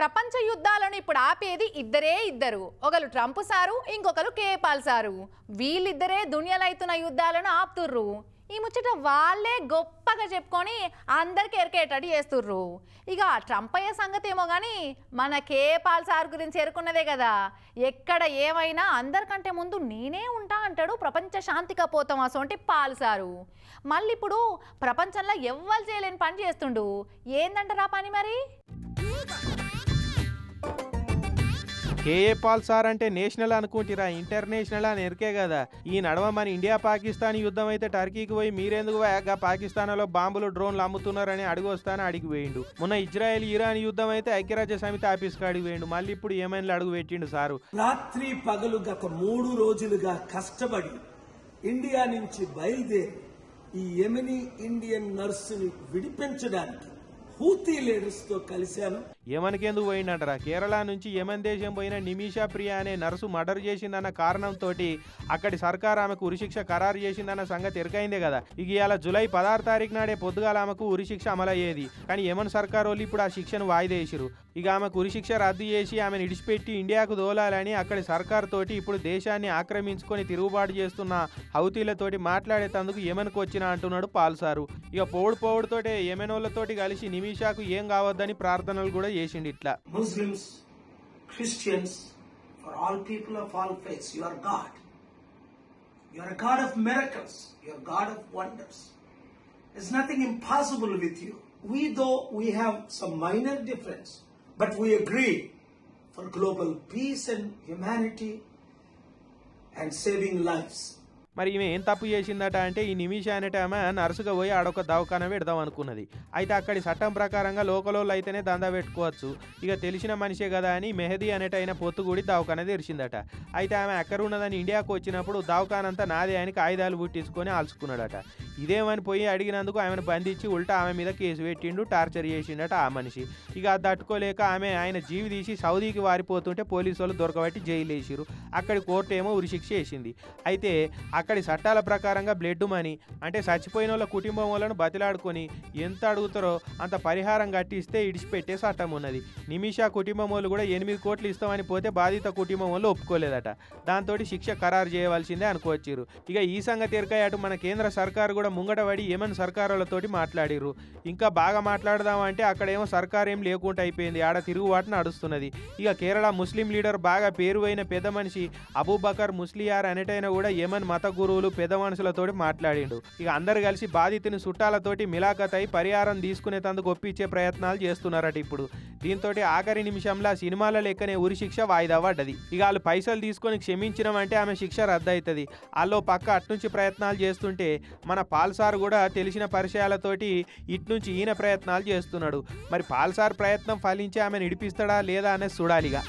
ప్రపంచ యుద్ధాలను ఇప్పుడు ఆపేది ఇద్దరే ఇద్దరు. ఒకరు ట్రంప్ సారు ఇంకొకరు కేపాల్ సారు. వీళ్ళిద్దరే దునియలైతున్న యుద్ధాలను ఆపుతుర్రు. ఈ ముచ్చట వాళ్ళే గొప్పగా చెప్పుకొని అందరికి ఎరికేటట్టు చేస్తుర్రు. ఇక ట్రంప్ అయ్యే సంగతి ఏమో కానీ మన కేపాల్ సార్ గురించి ఎరుకున్నదే కదా. ఎక్కడ ఏమైనా అందరికంటే ముందు నేనే ఉంటా అంటాడు ప్రపంచ శాంతిగా పోతాం అసొంటి పాల్ సారు. మళ్ళీ ఇప్పుడు ప్రపంచంలో ఎవ్వరు చేయలేని పని చేస్తుండు. ఏందంటారా పని మరి? కేఏ పాల్ సార్ అంటే నేషనల్ అనుకుంటారా ఇంటర్నేషనల్ అని ఎరికే కదా. ఈ నడవ మన ఇండియా పాకిస్తాన్ యుద్ధం అయితే టర్కీకి పోయి మీరెందుకు పోయాక పాకిస్తాన్లో బాంబులు డ్రోన్లు అమ్ముతున్నారని అడిగి వస్తాను అడిగి పోయిండు మొన్న ఇజ్రాయెల్ ఇరాన్ యుద్ధం అయితే ఐక్యరాజ్య సమితి ఆఫీస్కి అడిగి పోయిండు మళ్ళీ ఇప్పుడు ఏమైనా అడుగు పెట్టిండు సారు. రాత్రి పగలు గత మూడు రోజులుగా కష్టపడి ఇండియా నుంచి బయలుదేరి ఈ ఎమిని ఇండియన్ నర్సుని విడిపించడానికి హూతీ లీడర్స్తో కలిశాను. యమన్కెందుకు పోయిండంటారా? కేరళ నుంచి యమన్ దేశం పోయిన నిమిషా ప్రియ అనే నర్సు మర్డర్ చేసిందన్న కారణంతో అక్కడి సర్కార్ ఆమెకు ఉరిశిక్ష ఖరారు చేసిందన్న సంగతి ఎరకైందే కదా. ఇక ఇలా జూలై పదహారు తారీఖు నాడే పొద్దుగాల ఆమెకు ఉరిశిక్ష అమలయ్యేది. కానీ యమన్ సర్కార్ వాళ్ళు ఇప్పుడు ఆ శిక్షను వాయిదా వేసిరు ఇక ఆమెకు ఉరిశిక్ష రద్దు చేసి ఆమెను ఇడిచిపెట్టి ఇండియాకు దోలాలని అక్కడి సర్కార్ తోటి ఇప్పుడు దేశాన్ని ఆక్రమించుకొని తిరుగుబాటు చేస్తున్న హౌతీలతోటి మాట్లాడేటందుకు యమన్కు వచ్చిన అంటున్నాడు పాల్సారు. ఇక పోడు పోవుడుతోటే యమెనోళ్ళతోటి కలిసి నిమిషాకు ఏం కావద్దని ప్రార్థనలు కూడా చేసిండు ఇట్లా Muslims, Christians, for all people of all faiths, you are God. You are a God of miracles. You are God of wonders. There's nothing impossible with you. We, though we have some minor difference, but we agree for global peace and humanity and saving lives. మరి ఈమె ఏం తప్పు చేసిందట అంటే ఈ నిమిష అనేట ఆమె నర్సుగా పోయి ఆడొక దవాఖాన పెడదాం అనుకున్నది. అయితే అక్కడి చట్టం ప్రకారంగా లోకలోళ్ళు అయితేనే దందా పెట్టుకోవచ్చు. ఇక తెలిసిన మనిషే కదా అని మెహదీ అనేటైన పొత్తుగూడి దవాఖాన తెరిచిందట. అయితే ఆమె ఎక్కడ ఉన్నదని ఇండియాకు వచ్చినప్పుడు దవాఖానంతా నాదే అని కాగితాలు పుట్టించుకొని ఆల్చుకున్నాడట. ఇదేమని పోయి అడిగినందుకు ఆమెను బంధించి ఉల్టా ఆమె మీద కేసు పెట్టిండు టార్చర్ చేసిండట ఆ మనిషి. ఇక అది తట్టుకోలేక ఆమె ఆయన జీవి తీసి సౌదీకి వారిపోతుంటే పోలీసు వాళ్ళు దొరకబట్టి జైలు వేసిరు అక్కడి కోర్టు ఏమో ఉరిశిక్ష వేసింది. అయితే అక్కడి చట్టాల ప్రకారంగా బ్లడ్ మనీ అంటే చచ్చిపోయిన వాళ్ళ కుటుంబం వాళ్ళను బతిలాడుకొని ఎంత అడుగుతారో అంత పరిహారం కట్టిస్తే ఇడిచిపెట్టే చట్టం ఉన్నది. నిమిషా కుటుంబం వాళ్ళు కూడా ఎనిమిది కోట్లు ఇస్తామని పోతే బాధిత కుటుంబం వాళ్ళు ఒప్పుకోలేదట. దాంతో శిక్ష ఖరారు చేయవలసిందే అనుకోవచ్చిరు ఇక ఈ సంగతి ఎరకాయ అటు మన కేంద్ర సర్కారు కూడా ముంగటపడి ఏమన్ సర్కారులతోటి మాట్లాడిర్రు. ఇంకా బాగా మాట్లాడదామంటే అక్కడేమో సర్కారు ఏం లేకుండా అయిపోయింది. ఆడ తిరుగుబాటు నడుస్తున్నది ఇక కేరళ ముస్లిం లీడర్ బాగా పేరు అయిన పెద్ద మనిషి అబూబకర్ ముస్లియార్ అనేటైనా కూడా ఏమన్ మత గురువులు పెద్ద మనుషులతోటి మాట్లాడిండు. ఇక అందరు కలిసి బాధితుని చుట్టాలతోటి మిలాఖత్ అయి పరిహారం తీసుకునేందుకు ఒప్పించే ప్రయత్నాలు చేస్తున్నారట ఇప్పుడు. దీంతో ఆఖరి నిమిషంలో సినిమాల లెక్కనే ఉరి శిక్ష వాయిదా పడ్డది. ఇక వాళ్ళు పైసలు తీసుకొని క్షమించినమంటే ఆమె శిక్ష రద్దవుతుంది వాళ్ళు పక్క అట్నుంచి ప్రయత్నాలు చేస్తుంటే మన పాల్సార్ కూడా తెలిసిన పరిచయాలతోటి ఇట్నుంచి ఈయన ప్రయత్నాలు చేస్తున్నాడు. మరి పాల్సార్ ప్రయత్నం ఫలించి ఆమెను ఇడిపిస్తాడా లేదా అనేది చూడాలిగా.